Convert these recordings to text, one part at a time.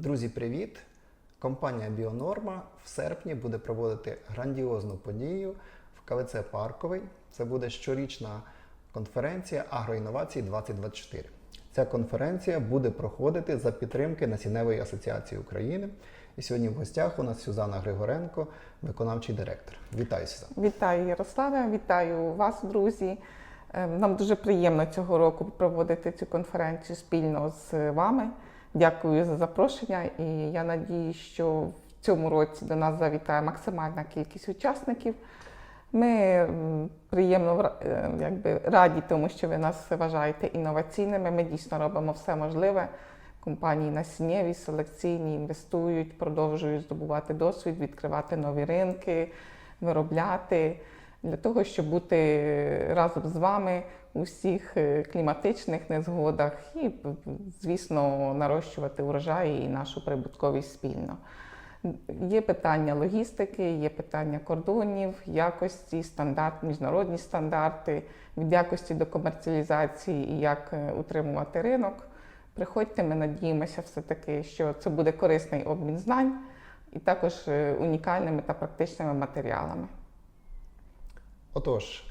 Друзі, привіт! Компанія Біонорма в серпні буде проводити грандіозну подію в КВЦ Парковий. Це буде щорічна конференція Агроінновації 2024. Ця конференція буде проходити за підтримки Насінневої асоціації України. І сьогодні в гостях у нас Сюзанна Григоренко, виконавчий директор. Вітаю, Сюзанна. Вітаю Ярославе, вітаю вас, друзі. Е, Нам дуже приємно цього року проводити цю конференцію спільно з вами. Дякую за запрошення, і я надію, що в цьому році до нас завітає максимальна кількість учасників. Ми приємно е, якби, раді тому, що ви нас вважаєте інноваційними. Ми дійсно робимо все можливе. Компанії насіннєві, селекційні інвестують, продовжують здобувати досвід, відкривати нові ринки, виробляти для того, щоб бути разом з вами у всіх е, кліматичних незгодах і, звісно, нарощувати урожаї і нашу прибутковість спільно. Є питання логістики, є питання кордонів, якості, стандарт, міжнародні стандарти, від якості до комерціалізації і як е, утримувати ринок. Приходьте, ми надіємося все-таки, що це буде корисний обмін знань і також е, унікальними та практичними матеріалами. Отож,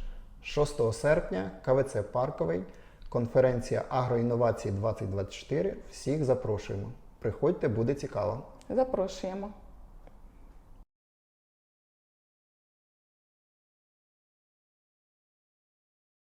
6 серпня КВЦ Парковий, конференція Агроінновації 2024. Всіх запрошуємо. Приходьте, буде цікаво. Запрошуємо.